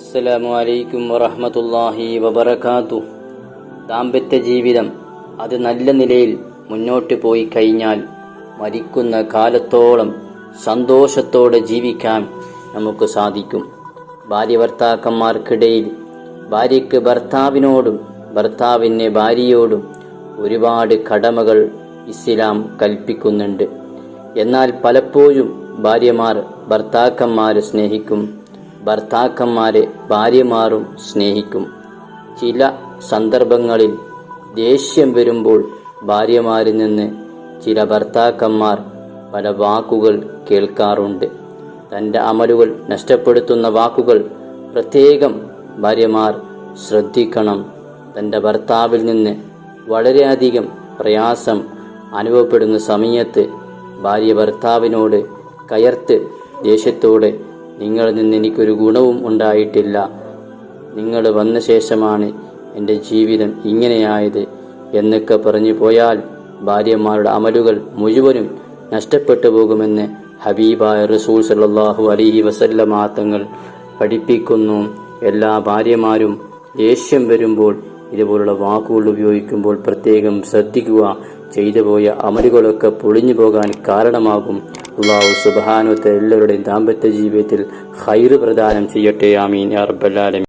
അസ്സലാമു അലൈക്കും വറഹ്മത്തുള്ളാഹി വബറകാതു. ദാമ്പത്യ ജീവിതം അത് നല്ല നിലയിൽ മുന്നോട്ട് പോയി കഴിഞ്ഞാൽ മരിക്കുന്ന കാലത്തോളം സന്തോഷത്തോടെ ജീവിക്കാൻ നമുക്ക് സാധിക്കും. ഭാര്യ ഭർത്താക്കന്മാർക്കിടയിൽ ഭാര്യയ്ക്ക് ഭർത്താവിനോടും ഭർത്താവിന് ഭാര്യയോടും ഒരുപാട് കടമകൾ ഇസ്ലാം കൽപ്പിക്കുന്നുണ്ട്. എന്നാൽ പലപ്പോഴും ഭാര്യമാർ ഭർത്താക്കന്മാരെ സ്നേഹിക്കും. ഭർത്താക്കന്മാരെ ഭാര്യമാരും സ്നേഹിക്കും. ചില സന്ദർഭങ്ങളിൽ ദേഷ്യം വരുമ്പോൾ ഭാര്യമാരിൽ നിന്ന് ചില ഭർത്താക്കന്മാർ പല വാക്കുകൾ കേൾക്കാറുണ്ട്. തന്റെ അമലുകൾ നഷ്ടപ്പെടുത്തുന്ന വാക്കുകൾ പ്രത്യേകം ഭാര്യമാർ ശ്രദ്ധിക്കണം. തന്റെ ഭർത്താവിൽ നിന്ന് വളരെയധികം പ്രയാസം അനുഭവപ്പെടുന്ന സമയത്ത് ഭാര്യ ഭർത്താവിനോട് കയർത്ത് ദേഷ്യത്തോടെ നിങ്ങളിൽ നിന്ന് എനിക്കൊരു ഗുണവും ഉണ്ടായിട്ടില്ല. നിങ്ങൾ വന്ന ശേഷമാണ് എന്റെ ജീവിതം ഇങ്ങനെയായത് എന്നൊക്കെ പറഞ്ഞു പോയാൽ ഭാര്യമാരുടെ അമലുകൾ മുഴുവനും നഷ്ടപ്പെട്ടു പോകുമെന്ന് ഹബീബായ റസൂൽ സല്ലാഹു അലൈഹി വസല്ലമ തങ്ങൾ പഠിപ്പിക്കുന്നു. എല്ലാ ഭാര്യമാരും ദേഷ്യം വരുമ്പോൾ ഇതുപോലുള്ള വാക്കുകൾ ഉപയോഗിക്കുമ്പോൾ പ്രത്യേകം ശ്രദ്ധിക്കുക. ചെയ്തു പോയ അമലുകളൊക്കെ പൊളിഞ്ഞു പോകാൻ കാരണമാകും. അള്ളാഹു സുബാനുത്തെ എല്ലാവരുടെയും ദാമ്പത്യ ജീവിതത്തിൽ ഹൈറ് പ്രദാനം ചെയ്യട്ടെ. ആമീൻ. ആലമീൻ.